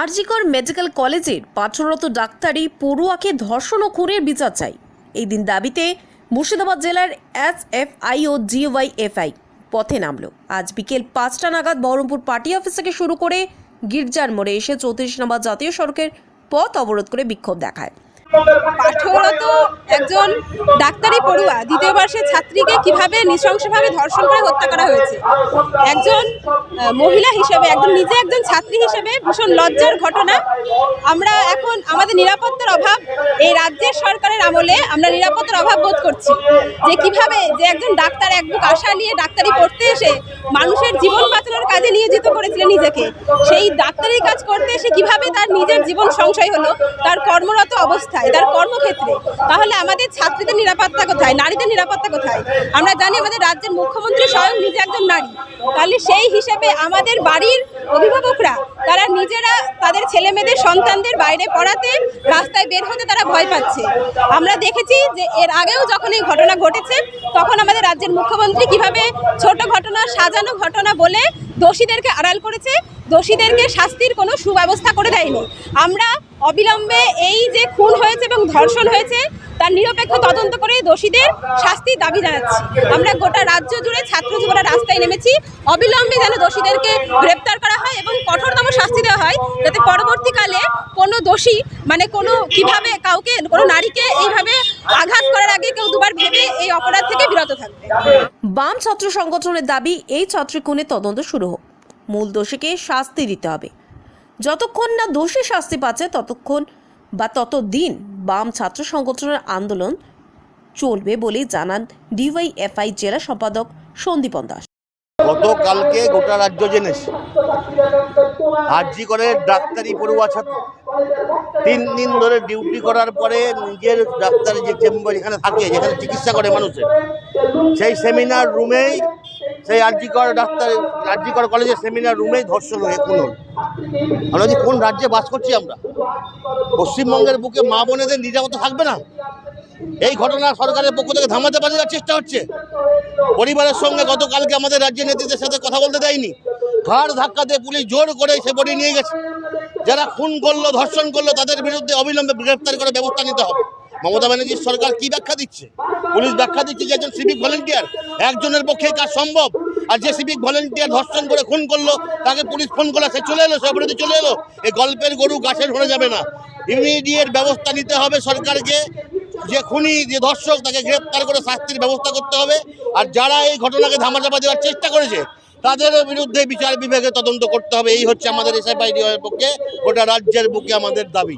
RG Kar medical কলেজের পাঠরত ডাক্তারি পড়ুয়াকে ধর্ষণ ও খুনের বিচার চাই। এই দিন দাবিতে মুর্শিদাবাদ জেলার এস এফ আই ও জিওয়াই এফআই পথে নামলো। আজ বিকেল পাঁচটা নাগাদ বহরমপুর পার্টি অফিস থেকে শুরু করে গির্জার মোড়ে এসে চৌত্রিশ নম্বর জাতীয় সড়কের পথ অবরোধ করে বিক্ষোভ দেখায়। পাঠরত একজন ডাক্তারি পড়ুয়া দ্বিতীয় বর্ষের ছাত্রীকে কীভাবে নৃশংসভাবে ধর্ষণ করে হত্যা করা হয়েছে? একজন মহিলা হিসেবে একজন নিজে একজন ছাত্রী হিসেবে ভীষণ লজ্জার ঘটনা। আমরা এখন আমাদের নিরাপত্তার অভাব, এই রাজ্যের সরকারের আমলে আমরা নিরাপত্তার অভাব বোধ করছি। যে কীভাবে যে একজন ডাক্তার এক বুক আশা নিয়ে ডাক্তারি পড়তে এসে মানুষের জীবন বাঁচানোর কাজে নিয়োজিত করেছিলেন নিজেকে, সেই ডাক্তারি কাজ করতে এসে কীভাবে তার নিজের জীবন সংশয় হলো, তার কর্মরত অবস্থায় তার কর্মক্ষেত্রে। তাহলে আমাদের ছাত্রীদের নিরাপত্তা কোথায়? নারীদের নিরাপত্তা কোথায়? আমরা জানি আমাদের রাজ্যের মুখ্যমন্ত্রী স্বয়ং নিজে একজন নারী। তাহলে সেই হিসেবে আমাদের বাড়ির অভিভাবকরা তারা নিজেরা তাদের ছেলে মেয়েদের সন্তানদের বাইরে পড়াতে রাস্তায় বের হতে তারা ভয় পাচ্ছে। আমরা দেখেছি যে এর আগেও যখন এই ঘটনা ঘটেছে, তখন আমাদের রাজ্যের মুখ্যমন্ত্রী কীভাবে ছোট ঘটনা, সাজানো ঘটনা বলে দোষীদেরকে আড়াল করেছে, দোষীদেরকে শাস্তির কোনো সুব্যবস্থা করে দেয়নি। আমরা অবিলম্বে এই যে খুন হয়েছে এবং ধর্ষণ হয়েছে, তার নিরপেক্ষ তদন্ত করে দোষীদের শাস্তির দাবি জানাচ্ছি। আমরা গোটা রাজ্য জুড়ে ছাত্র যুবরা রাস্তায় নেমেছি। অবিলম্বে যেন দোষীদেরকে গ্রেপ্তার করা হয় এবং কঠোরতম শাস্তি দেওয়া হয় যাতে পরবর্তীকালে কোনো দোষী মানে কোনো কীভাবে কাউকে, কোনো নারীকে এইভাবে আঘাত করার আগে কেউ দুবার ভেবে এই অপরাধ থেকে বিরত থাকবে। বাম ছাত্র সংগঠনের দাবি, এই ছাত্রী খুনের তদন্ত শুরু হোক। মূল দোষীকে শাস্তি দিতে হবে। যতক্ষণ না দোষী শাস্তি পাচ্ছে, ততক্ষণ বা ততদিন বাম ছাত্র সংগঠনের আন্দোলন চলবে বলে জানান ডিওয়াইএফআই জেলা সম্পাদক সন্দীপন দাস। গতকালকে গোটা রাজ্য জেনেছে। আরজি করে ডাক্তারি পড়ুয়া ছাত্র। তিন দিন ধরে ডিউটি করার পরে নিজের ডাক্তারি যে চেম্বার যেখানে থাকে, যেখানে চিকিৎসা করে মানুষের, সেই সেমিনার রুমেই সেই আরজিকর ডাক্তার আরজিকর কলেজের সেমিনার রুমেই ধর্ষণ হয়ে হল আমরা যে কোন রাজ্যে বাস করছি আমরা? পশ্চিমবঙ্গের বুকে মা বোনেদের নিরাপত্তা থাকবে না? এই ঘটনা সরকারের পক্ষ থেকে থামাতে পারে চেষ্টা হচ্ছে। পরিবারের সঙ্গে গতকালকে আমাদের রাজ্যের নেতৃত্বের সাথে কথা বলতে দেয়নি। ঘাড় ধাক্কাতে পুলিশ জোর করে সে বডি নিয়ে গেছে। যারা খুন করল, ধর্ষণ করল, তাদের বিরুদ্ধে অবিলম্বে গ্রেপ্তার করে ব্যবস্থা নিতে হবে। মমতা ব্যানার্জির সরকার কি ব্যাখ্যা দিচ্ছে? পুলিশ ব্যাখ্যা দিচ্ছে যে একজন সিভিক ভলেন্টিয়ার, একজনের পক্ষে কাজ সম্ভব? আর যে সিভিক ভলেন্টিয়ার ধর্ষণ করে খুন করল, তাকে পুলিশ ফোন করল সে চলে এলো, সে চলে এলো। এই গল্পের গরু গাছের ধরে যাবে না। ইমিডিয়েট ব্যবস্থা নিতে হবে সরকারকে। যে খুনি, যে ধর্ষক, তাকে গ্রেপ্তার করে শাস্তির ব্যবস্থা করতে হবে। আর যারা এই ঘটনাকে ধামাচাপা দেওয়ার চেষ্টা করেছে, তাদের বিরুদ্ধে বিচার বিভাগে তদন্ত করতে হবে। এই হচ্ছে আমাদের এসএফআইডি পক্ষে, গোটা রাজ্যের বুকে আমাদের দাবি।